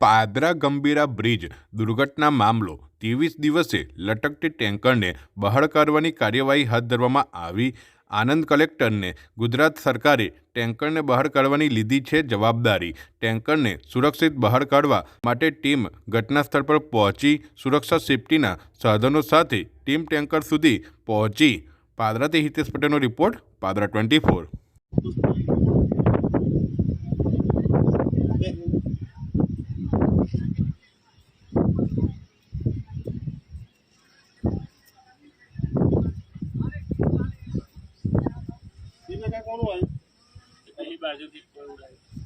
Padra Gambhira bridge, દુર્ઘટના મામલો, ત્રેવીસ દિવસે લટકતી ટેન્કરને બહાર કાઢવાની કાર્યવાહી હાથ ધરવામાં આવી. આનંદ કલેક્ટરને ગુજરાત સરકારે ટેન્કરને બહાર કાઢવાની લીધી છે જવાબદારી. ટેન્કરને સુરક્ષિત બહાર કાઢવા માટે ટીમ ઘટના સ્થળ પર પહોંચી. સુરક્ષા સેફટીના સાધનો સાથે ટીમ ટેન્કર સુધી પહોંચી. પાદરાથી હિતેશ પટેલનો રિપોર્ટ, પાદરા ટ્વેન્ટી ફોર. કોણ હોય. પેલી બાજુથી કોણ લાવ્યું